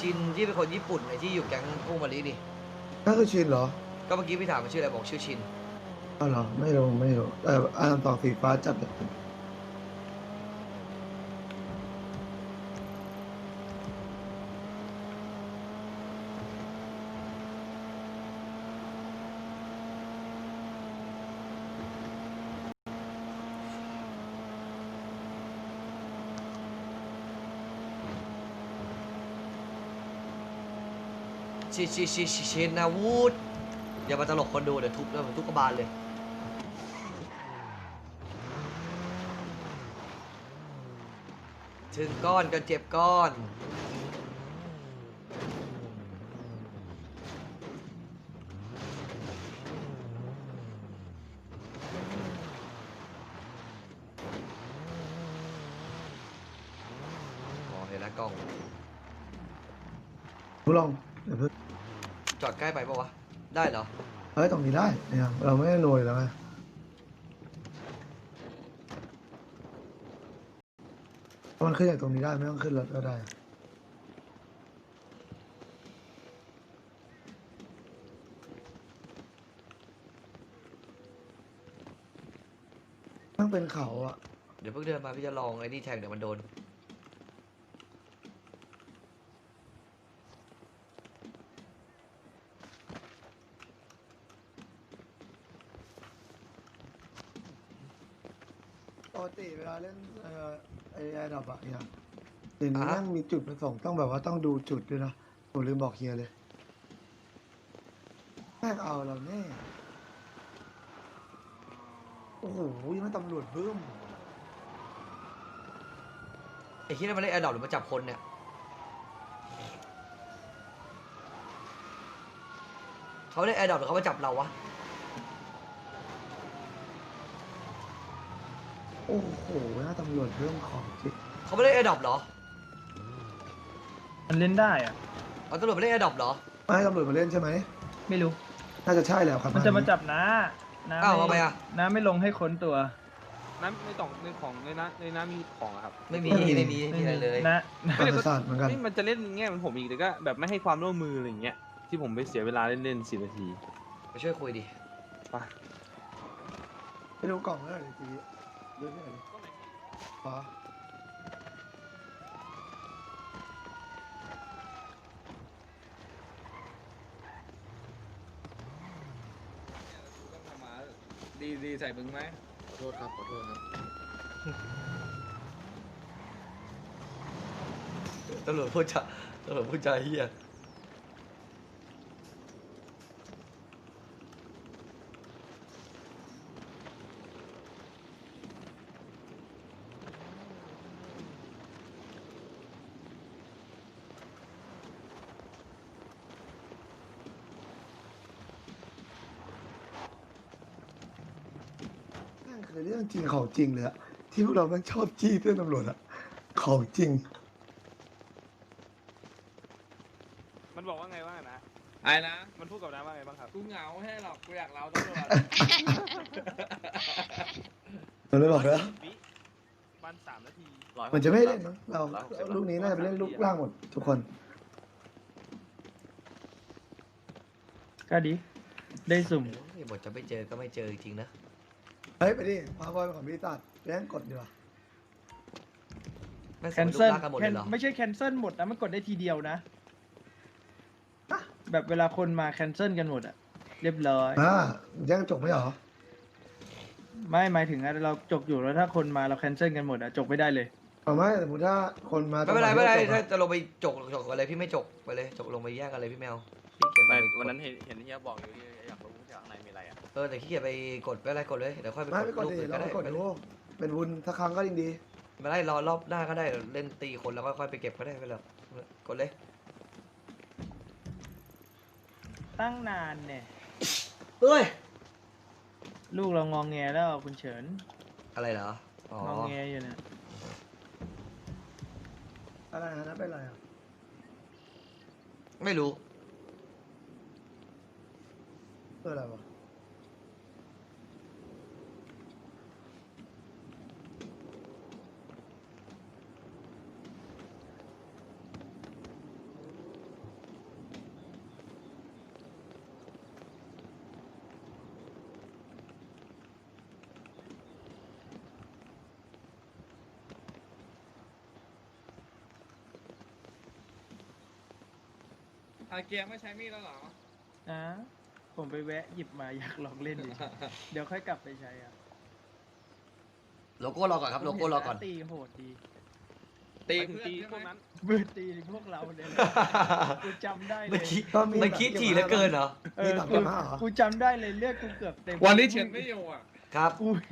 ชินที่เป็นคนญี่ปุ่นไอ้ที่อยู่แก๊งพุ่งมาลีนี่นั่นคือชินเหรอก็เมื่อกี้พี่ถามมันชื่ออะไรบอกชื่อชิน อ้าวเหรอ ไม่รู้ ไม่รู้แต่อันต่อสีฟ้าจัดเลย ชิชิชิชิชินาวูดอย่ามาตลกคนดูเดี๋ยวทุบแล้วทุบกระบาลเลยถึงก้อนก็เจ็บก้อน อ๋อเห็นแล้วกล้อง รู้ลองเดี๋ยวเพิ่ง จอด ใกล้ไปปะวะ ได้เหรอ เฮ้ยตรงนี้ได้เนี่ยเราไม่ได้หน่วยแล้วไงถ้ามันขึ้นจากตรงนี้ได้ไม่ต้องขึ้นรถก็ได้ ต้องเป็นเขาอะเดี๋ยวเพิ่งเดินมาพี่จะลองไอ้นี่แทงเดี๋ยวมันโดน ปกติ เวลาเล่นเอ่อไอ้แอร์ดับอะเนี่ยเดี๋ยวนี้อ่าฮะแม่งมีจุดประสงค์ต้องแบบว่าต้องดูจุดด้วยนะผมลืมบอกเฮียเลยแม่งเอาเราแน่โอ้โหยังไม่ตำรวจเพิ่มไอ้ที่นั่นมันเล่นแอร์ดรอปหรือมาจับคนเนี่ย เขาเล่นแอร์ดรอปหรือเขามาจับเราวะ โอ้โหหน้าตำรวจเพิ่มของจริงเขาไม่เล่นแอร์ดรอปเหรอมันเล่นได้อะเอาตำรวจไม่เล่นแอร์ดรอปเหรอ ไม่ให้ตำรวจมาเล่นใช่ไหมไม่รู้ น่าจะใช่แล้วครับมันจะมาจับน้าน้าอ้าวไม่ทำไมอะ น้าไม่ลงให้ค้นตัวน้ำในกล่องในของในน้ำในน้ำมีของอะครับไม่มีไม่มีไม่มีอะไรเลย นะประวัติศาสตร์เหมือนกันนี่มันจะเล่นในแง่เหมันผมอีกแต่ก็แบบไม่ให้ความร่วมมืออะไรอย่างเงี้ยที่ผมไปเสียเวลาเล่นเล่นสินาทีไปช่วยคุยดิ ไปไปดูกล่องแล้วเลยทีนี้ เยอะแยะเลยอ๋อดีดีใส่มึงไหมขอโทษครับ ขอโทษครับตำรวจพูดจาตำรวจพูดจาเฮีย นั่นคือเรื่องจริงของจริงเลยอะที่พวกเราแม่งชอบจี้เพื่อนตำรวจอะของจริง มันบอกว่าไงว่านะไอ้นะ มันพูดกับน้าว่าไงบ้างครับ กูเหงาแค่หรอก กูอยากเล่าตำรวจมันเลยบอกแล้ววิวันสามนาที มันจะไม่เล่นมั้งเราลูกนี้น่าจะไปเล่นลูกล่างหมดทุกคน ก็ดี ได้สุ่ม โอ้ยบทจะไม่เจอก็ไม่เจอจริงๆนะ เฮ้ย ไปดิพาบอยไปของบริษัทเล่นกดดีกว่าแม่งแคสนมัยลูเซิกลลากกันหมดเลยเหรอไม่ใช่แคนเซิลหมดนะมันกดได้ทีเดียวนะ แบบเวลาคนมาแคนเซิลกันหมดอะเรียบร้อย อ่าแย่งจบไม่เหรอ ไม่หมายถึงอะเราจกอยู่แล้วถ้าคนมาเราแคนเซิลกันหมดอะจกไม่ได้เลย เอาไม่สมมติถ้าคนมาไม่เป็นไรไม่เป็นไรจบถ้าอะจะลงไปจกจกกันเลยพี่ไม่จกไปเลยจกลงไปแยกกันเลยพี่แมวพี่เกียจไปไม่กดวันนั้นเห็นเห็นเฮียบอกอยู่ที่อยากรู้ว่าข้างในมี อะไรอะเออแต่ขี้เกียจไปกดไปอะไรกดเลยเดี๋ยวค่อยไปไม่ไปกกดดลูกดิอื่นเราก็ไปได้กดดูเป็นวุนสักครั้งก็ยิ่งดี ไม่ได้รอรอบหน้าก็ได้เล่นตีคนแล้วก็ค่อยไปเก็บก็ได้ไปแล้วกดเลย ตั้งนานเนี่ยเฮ้ย ลูกเรางองแงแล้วคุณเฉินอะไรเหรอ อ๋อ งองแงอยู่เนี่ยอะไรนะนั่นเป็นอะไรอะไม่รู้ เพื่ออะไรวะ อาเกียร์ไม่ใช้มีดแล้วเหรอนะผมไปแวะหยิบมาอยากลองเล่นดิเดี๋ยวค่อยกลับไปใช้อะโลโก้รอก่อนครับโลโก้รอก่อนตีโหดดีตีไปถึงเพื่อนตีใช่พวกไหมนั้น มือตีพวกเราเนี่ยแหละกูจำได้เลมันยคิดก็มีมันคิดถี่เหลือเกินเหรอ เอมีอสามกูสิบห้าเหรอ กูจำได้เลยเลือดกูเกือบเต็มวันนี้เฉินไม่อยู่อะ ครับอุ้ย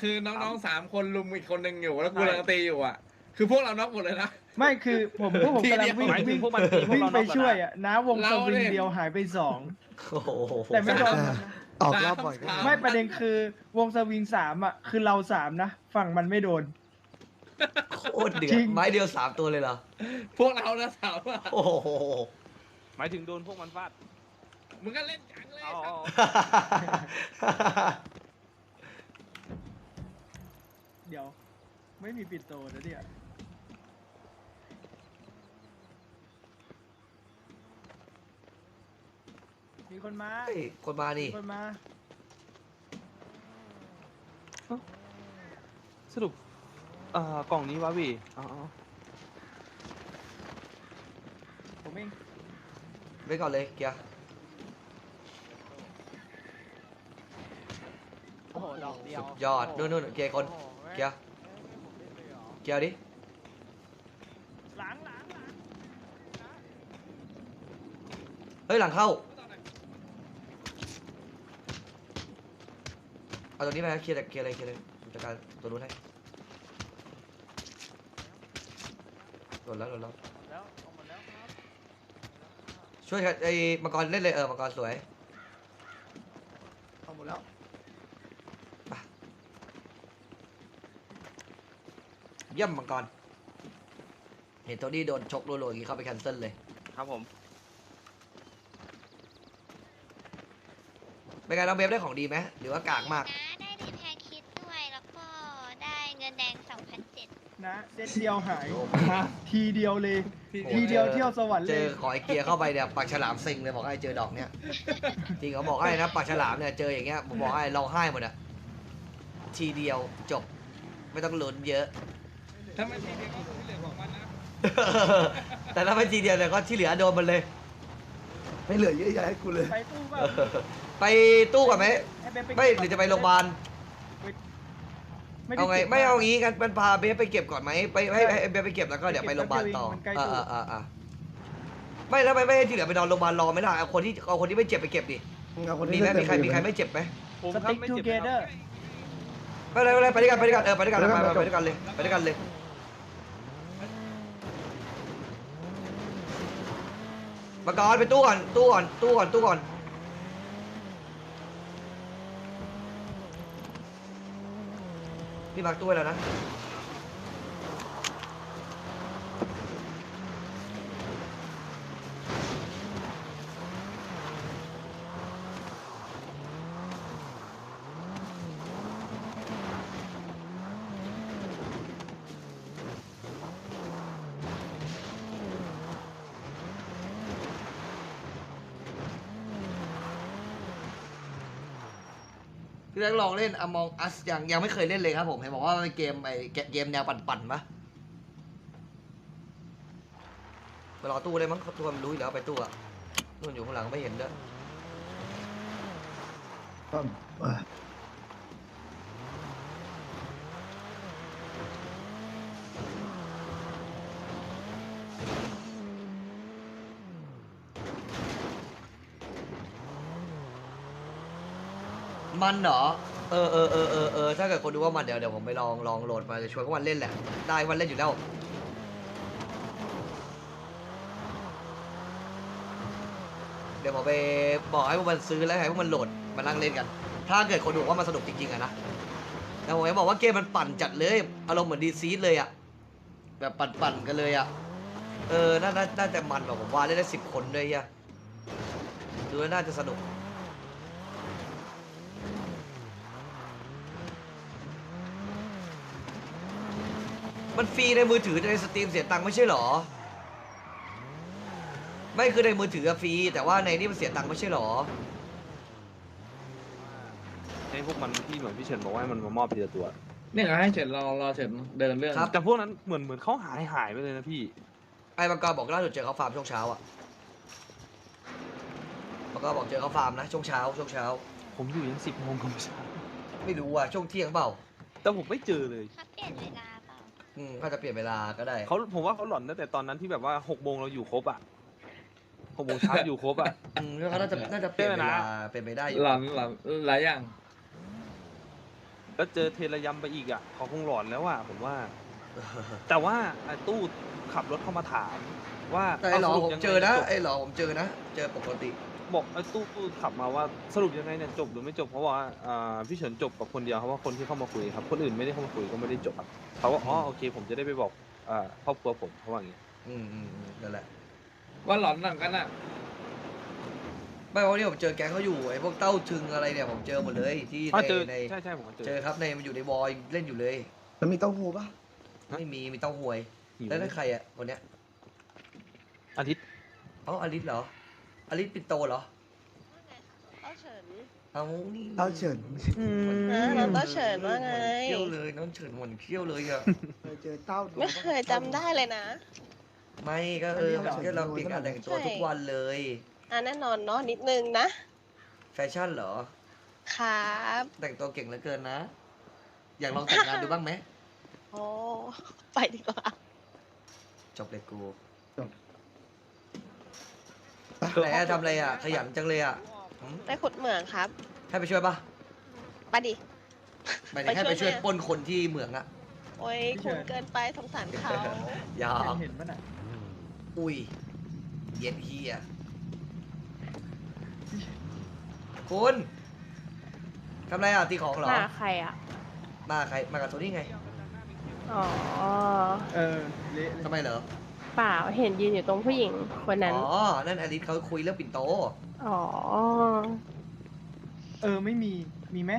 คือน้องๆสามคนลุมอีกคนหนึ่งอยู่ แล้วกูกำลังตีอยู่อะ คือพวกเราน็อกหมดเลยนะ ไม่คือผมพวกผมกำลังวิ่งหมายถึวิ่งงพวกมันตีพวกวิ่งเราไปนอกช่วยอะอะน้าวงสวิงเดียวหายไปสองโอ้โหแต่ไม่โดนมันนะออกรอบบ่อยก็สามไม่ประเด็นคือวงสวิงสามอะคือเราสามนะฝั่งมันไม่โดน โคตรเดือจริดง ไม้เดียวสามตัวเลยเหรอพวกเรานะสาวอะโอ้โหหมายถึงโดนพวกมันฟาดมึงก็เล่นจังเลยเอาเดี๋ยว ไม่มีปิดโตนะเนี่ย มีคนมา เฮ้ยคนมานี่มีคนมา สรุปเอ่อกล่องนี้วะพี่อ๋อผมเองไปก่อนเลยเกียร์โอ้โหดอกเดียวสุดยอดนู่นนู่นเกียร์คนเกียร์เกียร์ดิหลังหลังหลังเฮ้ยหลังเข้า เอาตัวนี้ไปนะเคลียร์เคลียร์เลยเคลียร์เลยผมจัดการตัวนู้นให้หล่นแล้วหล่นแล้วแล้วเอาหมดแล้วครับช่วยกันไอ้มังกรเล่นเลยเออมังกรสวยเอาหมดแล้วเยี่ยมมังกรเห็นโทนี่โดนชกโลโลอย่างงี้เข้าไปแคนเซิลเลยครับผมเป็นไงน้องเบฟได้ของดีไหมหรือว่ากากมาก นะได้รีแพร์คิดด้วย แล้วก็ได้เงินแดง 2,007 นะเซตเดียวหายโอ้ทีเดียวเลยพี่โอ้ทีเดียวเที่ยวสวรรค์เจเลอยขอไอเกียร์เข้าไปเนี่ยปากฉลามซิงเลยบอกให้เจอดอกเนี้ยจริงเขาบอกให้นะปากฉลามเนี่ยเจออย่างเงี้ยผมบอกให้ร้องไห้หมดอะทีเดียวจบ ไม่ต้องลุ้นเยอะ ถ้าไม่ทีเดียวก็คือที่เหลือของมันนะ แต่ถ้าไม่ทีเดียวเนี่ยก็ที่เหลือโดนมันเลย ไม่เหลือเยอะแยะให้กูเลย ไปตู้เปล่าไปตู้ก่อนไหมให้เบฟไม่หรือจะไปโรงพยาบาล ด้เอาไงก็บไม่เอางี้กันมันพาเบฟไปเก็บก่อนไหมไปให้ให้ให้เบฟไปเก็บแล้วก็เดี๋ยวไปโรงพยาบาลต่อมันใกล้อ่าตัวอ่าอ่าอ่าไม่แล้วไม่ไม่ให้ที่เหลือไปนอนโรงพยาบาลรอไม่ได้เอาคนที่เอาคนที่ไม่เจ็บไปเก็บดิมึงเอาคนมีที่ไหมเล่นมีใครเต็มีอยู่ใครไหมไม่เจ็บไหมผมสครับติ๊กไม่ทูเจ็บเกนะคเดรัอบร์ไม่เป็นไรไม่เป็นไรไปด้วยกันไปด้วยกันเออไปด้วยกันไปไปไปด้วยกันเลยไปด้วยกันเลย มากรไปตู้ก่อนตู้ก่อนตู้ก่อนตู้ก่อน พี่มาร์คตู้ไว้แล้วนะ พี่แบงค์ลองเล่น Among Us ยังยังไม่เคยเล่นเลยครับผมเห็นบอกว่ามันเป็นเกมไอเกมแนวปั่นๆปะไปรอตู้เลยมั้งเขาตัวมันรู้อยู่แล้วไปตู้อะนู่นอยู่ข้างหลังไม่เห็นด้วย มันเหรอ เออเออเออเออเออถ้าเกิดคนดูว่ามันเดี๋ยวเดี๋ยวผมไปลองลองโหลดมาจะชวนพวกมันเล่นแหละ ได้มันเล่นอยู่แล้ว เดี๋ยวผมไปบอกให้พวกมันซื้อแล้วให้พวกมันโหลดมานั่งเล่นกัน ถ้าเกิดคนดูว่ามันสนุกจริงๆอะนะแต่ผมจะบอกว่าเกมมันปั่นจัดเลยอารมณ์เหมือนดีซีดเลยอะแบบปั่นๆกันเลยอะเออน่าน่าน่าจะมันแบบผมว่าเล่นได้สิบคนด้วยเฮียดูแล้วน่าจะสนุก มันฟรีในมือถือแต่ในสตรีมเสียตังค์ไม่ใช่เหรอ ไม่คือในมือถืออะฟรีแต่ว่าในนี่มันเสียตังค์ไม่ใช่เหรอ ให้พวกมันที่เหมือนพี่เฉินบอกว่าให้มันมามอบทีละตัวเนี่ยให้เฉินรอรอเฉินเดินเรื่องครับ แต่พวกนั้นเหมือนเหมือนเขาหายหายไปเลยนะพี่ ไอ้บังกรบอกล่าสุดเจอเขาฟาร์มช่วงเช้าอะก็บอกเจอเขาฟาร์มนะช่วงเช้าช่วงเช้า ผมอยู่ยันสิบโมงก็ไม่ใช่ไม่รู้อะช่วงเที่ยงเปล่าแต่ผมไม่เจอเลยเขาเปลี่ยนเวลาเปล่า อืมก็จะเปลี่ยนเวลาก็ได้ เขาผมว่าเขาหลอนตั้งแต่ตอนนั้นที่แบบว่าหกโมงเราอยู่ครบอะหกโมงเช้าอยู่ครบอะ อืมก็น่าจะน่าจะเปลี่ยนเวใช่ไหมลานะเป็นไปได้อยู่หลอนหลอนหลายอย่าง แล้วเจอเทระยำไปอีกอะเขาคงหลอนแล้วอะผมว่า แต่ว่าไอ้ตู้ขับรถเข้ามาถาม ว่าแต่ไอ้หลอสรุปผมยังไงเจอนะจบไอ้หลอผมเจอนะ เจอปกติ บอกไอ้ตู้ตู้ขับมาว่าสรุปยังไงเนี่ยจบหรือไม่จบเพราะว่าอ่าพี่เฉินจบกับคนเดียวเพราะว่าคนที่เข้ามาคุยครับคนอื่นไม่ได้เข้ามาคุยก็ไม่ได้จบครับเขาว่าอ๋อโอเค ผมจะได้ไปบอกอ่าครอบครัวผมเขาว่าอย่างงี้อืมอืมอืมนั่นแหละว่าหลอนหนังกันอะไม่เพราะนี่ผมเจอแก๊งเขาอยู่ไอ้พวกเต้าถึงอะไรเนี่ยผมเจอหมดเลยที่อ๋อในเจอในใช่ใช่ผมก็เจอเจอครับในมันอยู่ในวอยเล่นอยู่เลย แล้วมีเต้าหู้ปะฮะไม่มีมีเต้าหวยหิวแล้วนั่นใครอะคนเนี้ยอาทิตย์ เอ้าอลิสเหรอ อลิสปินโตเหรอเต้าเฉินเอานี่เต้าเฉินฮะน้องเต้าเฉินว่าไงเขี้ยวเลยน้องเฉินหมนเขี้ยวเลยอะเคยเจอเต้าดู ไม่เคยจำได้เลยนะ ไม่ก็เออมันก็เราเปลี่ยนการแต่งตัวทุกวันเลย อะแน่นอนเนาะนิดนึงนะ แฟชั่นเหรอ ครับ แต่งตัวเก่งเหลือเกินนะ อยากลองแต่งงานดูบ้างไหม โอ้ ไปดีกว่า จบเลยกู ไปไหนอะทำอะไรอะขยันจังเลยอะหืมไปขุดเหมืองครับให้ไปช่วยปะไปดิ หมายถึงให้ไปไปช่ช่ววยยแม่ ปล้นคนที่เหมืองอะโอ้ยคุณเกินไปสงสารเขาอย่าเห็นปะน่ะอุ้ยเย็นเฮียคุณทำอะไรอะตีของเหรอมาใครอะ มาใครมากับโทนี่ไงอ๋อ เออเละเลยทำไมเหรอ เปล่าเห็นยืนอยู่ตรงผู้หญิงคนนั้น อ๋อ นั่นอลิสเขาคุยเรื่องปิ่นโต อ๋อ เออไม่มีมีไหม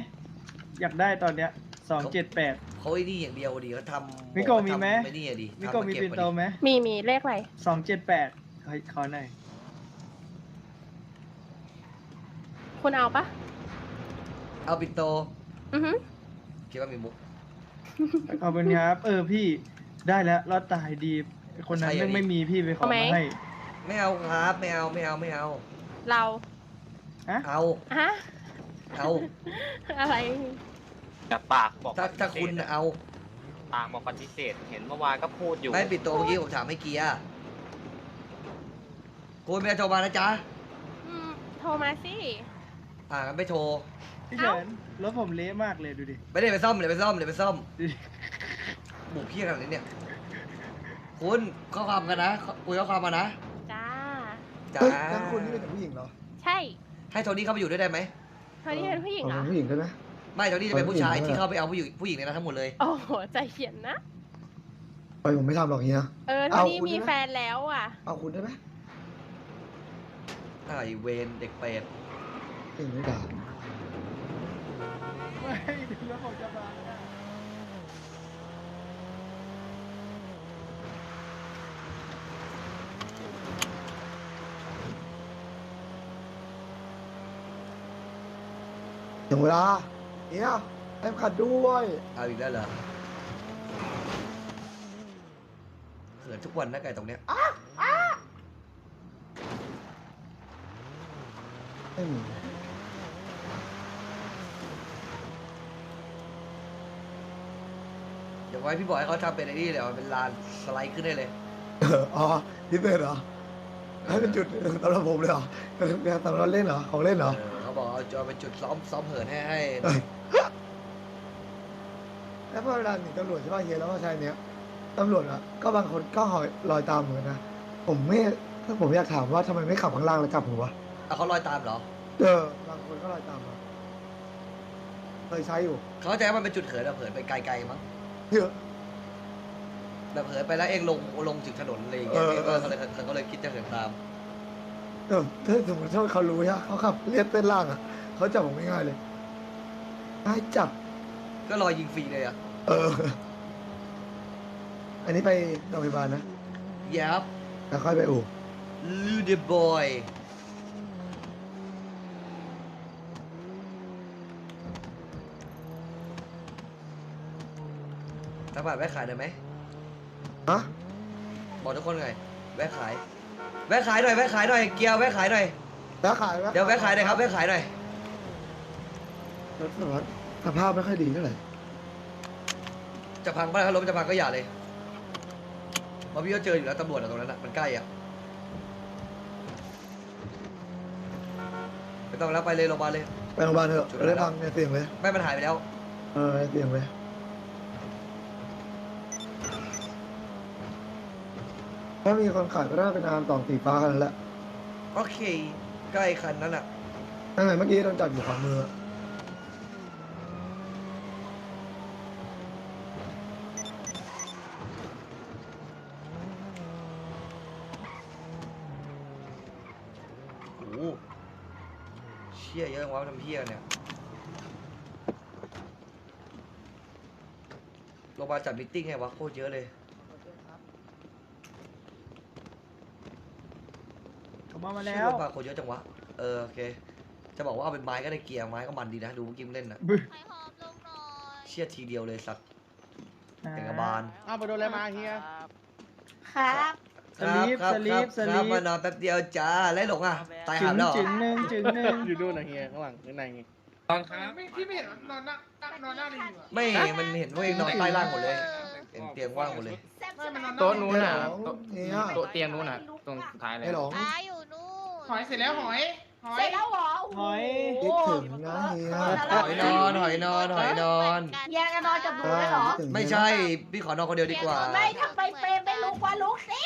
อยากได้ตอนเนี้ยสองเจ็ดแปด เขาไอ้นี่อย่างเดียวดีเขาทำมิโกะบอกว่ามีไหมทำไม่นี่อะดิมิทำโกะมามีเก็บปินมาโตดิไหมมีมีเลขอะไรสองเจ็ดแปดขอขอหน่อยคุณเอาปะเอาปิ่นโตอือหือคิดว่ามีมุกขอบคุณครับ เออพี่ได้แล้วรอดตายดี คนนั้นใช่อะยังดิไม่มีพี่ไปขอมาให้ ไม่เอาครับ ไม่เอาไม่เอาไม่เอา เราฮะเอาฮะเอาอะไร แต่ปากบอกถ้าปฏิเสธถ้าคุณเอาปากบอกปฏิเสธ เห็นเมื่อวานก็พูดอยู่ไม่ปิดตัวเมื่อกี้ผมถามให้เกียร์คุณไม่ได้โทรมานะจ๊ะอืมโทรมาสิ อ่างั้นไม่โทร พี่เฉินรถผมเละมากเลยดูดิ ไม่ได้ไปซ่อมเลยไปซ่อมเลยไปซ่อมดูดิ บุกเพี้ยขนาดนี้เนี่ย คุณข้อความกันนะคุยข้อความมานะจ้า จ้าเฮ้ยแล้วคุณนี่เป็นแต่ผู้หญิงเหรอใช่ให้โทนี่เข้าไปอยู่ด้วยได้ไหมเธอนี่เป็นผู้หญิงเหรอ๋ออผู้หญิงใช่ไหม ไม่โทนี่จะเป็นผู้ชายเออผู้หญิงที่เข้าไปเอาผู้หญิงผู้หญิงในนั้นทั้งหมดเลย โอ้โหใจเขียนนะ ไปผมไม่ทำหรอกเฮีย เออเธอเอานี่คุณ มีได้ไหมแฟนแล้วอะ เอาคุณได้ไหมไอเวนเด็กเป็ดเก่งไม่ด่า ไม่รถผมจะมา ถึงเวลาเฮียให้ขัดด้วย เอาอีกแล้วเหรอเขินทุกวันนะไก่ตรงเนี้ยไม่มีเดี๋ยวไว้พี่บอกให้เขาทำเป็นไอ้นี่เลยเอาเป็นลานสไลด์ขึ้นได้เลย เอออ๋อพิเศษเหรอให้เป็นจุดสำหรับผมเลยเหรอเป็นสำหรับเล่นเหรอ ของเล่นเหรอ เออ จะเอาเป็นจุดซ้อมซ้อมเหินให้ให้ แล้วพอเวลาหนีตำรวจใช่ป่ะเฮียแล้วก็ใช่เนี้ยตำรวจอะก็บางคนก็หอยลอยตามเหมือนนะผมไม่ถ้าผมอยากถามว่าทำไมไม่ขับข้างล่างแล้วจับผมวะเอาเขาลอยตามเหรอ เออบางคนก็ลอยตามมาเคยใช้อยู่เขาเข้าใจว่ามันเป็นจุดเขินแบบเหินไปไกลๆมั้งเยอะ แบบเหินไปแล้วเองลงลงถึงถนนอะไรอย่างเงี้ยเออเออเขาเลยเขาก็เลยคิดจะเหินตาม เออถ้าสมมติถ้าเขารู้ใช่ปะเขาขับเลียดเต้นล่างอะเขาจับผมง่ายๆเลยให้จับ ก็รอยยิงฟรีเลยอะเออ อันนี้ไปโรงพยาบาลนะ ยับแล้วค่อยไปอู่ลูเดบอยทักบาทแวะขายได้ไหมฮะบอกทุกคนหน่อยแวะขาย แวะขายหน่อยแวะขายหน่อยเกียร์แวะขายหน่อยแล้วขายไหมเดี๋ยวแวะขายหน่อยครับแวะขายหน่อยรถสวัสดิ์สภาพไม่ค่อยดีเท่าไหร่จะพังป่ะถ้ารถมันจะพังก็อย่าเลยเพราะพี่ก็เจออยู่แล้วตำรวจอะตรงนั้นอะมันใกล้อะไม่ต้องแล้วไปเลยโรงพยาบาลเลยไปโรงพยาบาลเถอะจะได้ฟังเนี่ยเสียงเลย ไม่มันหายไปแล้ว เออเสียงเลย ถ้ามีคนขายก็ได้เป็นอาร์มต่องสีฟ้ากันนั่นแหละโอเค ใกล้คันนั้นอะนั่นไงเมื่อกี้โดนจับอยู่ขวามือโอ้โหเชี่ยเยอะจังวะทำเพี้ยเนี่ยโรงพยาบาลจัดมิทติ้งไงวะโคตรเยอะเลย ผมมามาเชี่แล้ยวโรงพยาบาลคนเยอะจังวะ เออโอเค จะบอกว่าเอาเป็นไม้ก็ได้เกียร์ไม้ก็มันดีนะ ดูเมื่อกี้มันเล่นนะบึ้ไข่หอมลงหน่อยเชี่ยทีเดียวเลยสัตว์เอกบาลอ้าวไปโดนอะไรมาเฮีย ครับ สลีปครับสลีครับปสคลีรับปมานอนแป๊บเดียวจ้าไล่หลงอะ ตายจึหางแล้วเหรจึองหนึ่งจึงหนึ่งอยู่ดูนะเฮียข้างหลังข้างในไงตอนครับพี่ไม่เห็นนอนนั่งนอนนั่งนี่อยู่ไม่ มันเห็นพวกเองนอนใต้ล่างหมดเลย เห็นเตียงว่างหมดเลยโต๊ะนู้นไอ้อะหลงเนี่ยโต๊ะเตียงนู้นน่ะตรงสุดท้ายเลย ไอ้หลงป้าอยู่นู่น หอยเสร็จแล้วหอยหอย เสร็จแล้วเหรอหอย คิดถึงนะเฮียหอยนอนหอยนอนหอยนอนเฮียจะนอนกับหนูเลยเหรอ คิดถึงนะ ไม่ใช่ พี่ขอนอนคนเดียวดีกว่า ไม่ทำไปเฟรมไม่ลุกว่าลุกสิ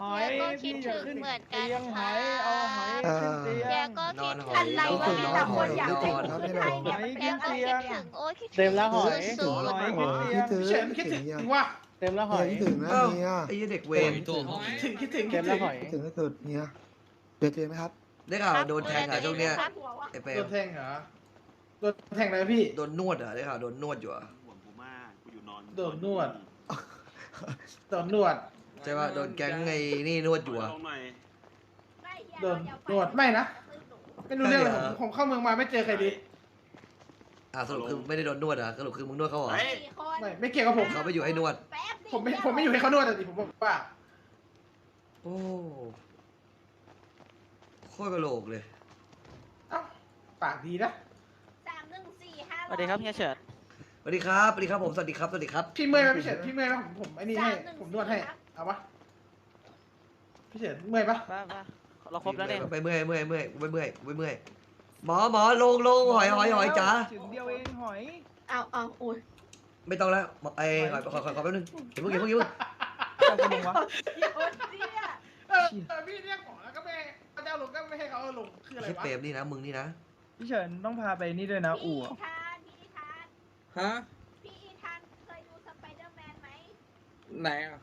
หอย พี่จะขึ้นเตียงหอยเอาหอยขึ้นเตียแกง ก็คิดนถึอนงหอยอะไรวะมีแต่คนอยากคิดให้ถึงครับใคไอ้รหลงเนี่ยแกก็คิดถึงโอ้ยคิดถึงเต็มแล้วหอยคิดสุถึงดหอยคิดถึงเฉินคิดถึงจริงว่ะเต็มแล้วหอยคิดถึงนะเอ้าเฮียไอ้เหี้ยเด็กเวรคิดถึงถึงคิดถึงเต็มแล้วหอย คิดถึงที่สุดเฮีย เดือดเจนไหมครับ ได้ข่าวโดนแทงอะช่วงเนี้ยไอ้เปรโดมนแทงเหรอโดนแทงอะไรพี่ โดนนวดอะได้ข่าวโดนนวดอยู่อะโดนนวด โดนนวด ใช่ป่ะโดนแก๊งไอ้นี่นวดอยู่อะโดนนวดไม่นะ ไม่รู้เรื่องเลยผมผมเข้าเมืองมาไม่เจอใครดีอะสรุปคือไม่ได้โดนนวดอะสรุปคือมึงนวดเขาเหรอไม่ไม่เกี่ยวกับผม เขาไปอยู่ให้นวด ผมไม่ผมไม่อยู่ให้เขานวดแต่ดิผมบอกว่า โอ้ โคตรกระโหลกเลย เอ้าปากดีนะ สามหนึ่งสี่ห้าสวัสดีครับเฮียเฉิดสวัสดีครับสวัสดีครับผมสวัสดีครับสวัสดีครับ พี่เมื่อยไหมพี่เฉินพี่เมื่อยไหมผมผมไอ้นี่ให้ ผมนวดให้ เอาปะพี่เฉินเมื่อยปะมามาเราครบแล้วเนี่ยไปเมื่อยเมื่อยเมื่อยไปเมื่อยไปเมื่อยหมอหมอลงลงหอยหอยหอยจ๋าถึงเดียวเองหอย เอาเอาอุ้ยไม่ต้องแล้วไอ้หอยขอขอขอแป๊บนึงเดี๋ยวเพิ่งเดี๋ยวเพิ่งเดี๋ยวเพิ่งเจ้าคนลงวะโอ้ยเนี่ยเออเออพี่เรียกหมอ เจ้าลงก็ไม่ให้เขาเอาลงคืออะไรไอ้วะเปรมนี่นะ มึงนี่นะ พี่เฉินต้องพาไปนี่ด้วยนะ อู่พี่อะทานพี่ทาน ฮะ พี่ทานเคยดูสไปเดอร์แมนไหมไหนอะ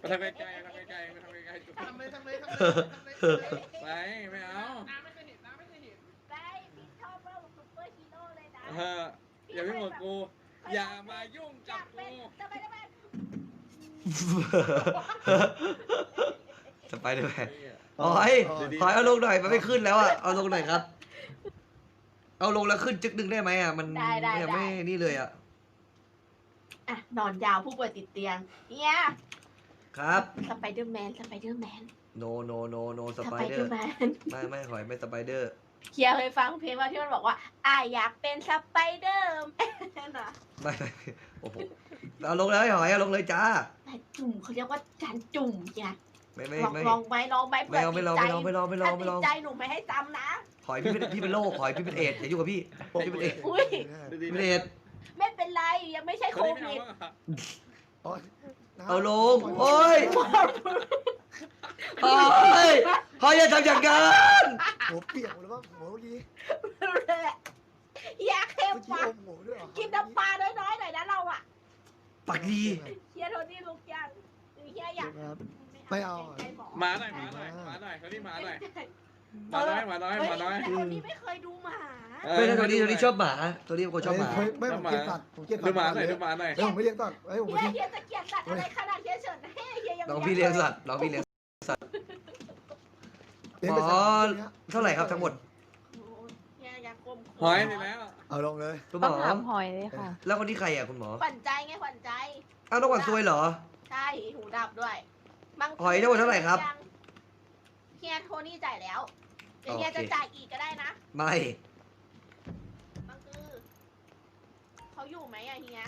ไปทำไกลๆไปทำไกลๆไปทำไกลๆจุดทำเลยทำเลยทำเลยทำเลยทำเลยไปไม่เอาน้ำไม่เคยเห็นน้ำไม่เคยเห็นได้พี่ชอบว่าซุปเปอร์ฮีโร่เลยนะเอออย่าไปหมดกู อย่ามายุ่งอกัยาบกเป็กูนสไปเดอร์แมน สไปเดอร์แมนหอยหอยเอาลงหน่อยมันไม่ขึ้นแล้วอะเอาลงหน่อยครับ เอาลงแล้วขึ้นจึกหนึ่งได้ไหมอะมันยังไม่นี่เลยอะอะนอนยาวผู้ป่วยติดเตียงเนี่ยครับสไปเดอร์แมนสไปเดอร์แมน no no no no สสไปไปเดเดออร์ร์แมนไม่ไม่หอยไม่สไปเดอร์เฮียเคยฟังเพลงว่าที่มันบอกว่าอ่าอยากเป็นสไปเดอร์แมนอะไม่ไม่โอ้โหเอาลงเลยหอยเอาลงเลยจ้าแต่จุ่มเขาเรียกว่าการจุ่มไง ไม่ไม่ลองไม่ลองไหมลองไหมไม่เอาไม่ลองไม่ลองไม่ลองไม่ลองไม่ลองถ้าติดใจหนูไม่ให้จำนะ หอยพี่เป็นพี่เป็นโรคหอยพี่เป็นเอดส์อย่ายุ่งกับพี่พี่เป็นเอดส์อุ้ยพี่เป็นเอดส์ไม่เป็นไรยังไม่ใช่โคคนนี้ไม่วิดเอาอะเอาลงโอ้ยหอยหอยอย่าทำอย่างนั้นหัวเปียกหมดแล้วมั้งหัวเมื่อกี้อยากเข้มเมื่อกี้ฟังอมหัวด้วยเหรอกินน้ำปลาน้อยๆหน่อยนะเราอะปากดีเฮียโทนี่ลุกยังหรือเฮียอยากครับ ไม่เอาใจหมอหมาหน่อยหมาหน่อยหมาหน่อยเขาที่หมาหน่อยหมาน้อยหมาน้อยเฮ้ยหมาน้อยแต่คนนี้ไม่เคยดูหมาไม่ใช่ตัวนี้ตัวนี้ชอบหมา ตัวนี้เป็นคนชอบหมา เฮ้ยไม่ผมเกลียดสัตว์ผมเกลียดสัดูตว์หมาหเลน่อยยดูหมาหน่อย เฮ้ยผมไม่เลี้ยงสัตว์เฮ้ยผมเฮีไม่ยเลี้ยงเฮียจะเกลียดสัตว์อะไรขนาดเฮียเฉินให้เฮียยังน้องพี่เลี้ยงสัตว์ น้องพี่เลี้ยง เลี้ยงอ๋แต่อสัตว์เท่าไหร่ครับทั้งหมดเฮียอยากกลมหอยนี่แล้ว เอาลงเลย คุณหมอหอยเลยค่ะ แล้วคนที่ใครอะคุณหมอ ขวัญใจไงขวัญใจ อ้าวต้องก่อนซวยเหรอ ใช่หูดับด้วย บางหอยทั้งหมดเท่าไหร่ครับ เฮียโทนี่จ่ายแล้วเดี๋ยวเฮียจะจ่ายอีกก็ได้นะไม่มันคือเขาอยู่ไหมอะเฮีย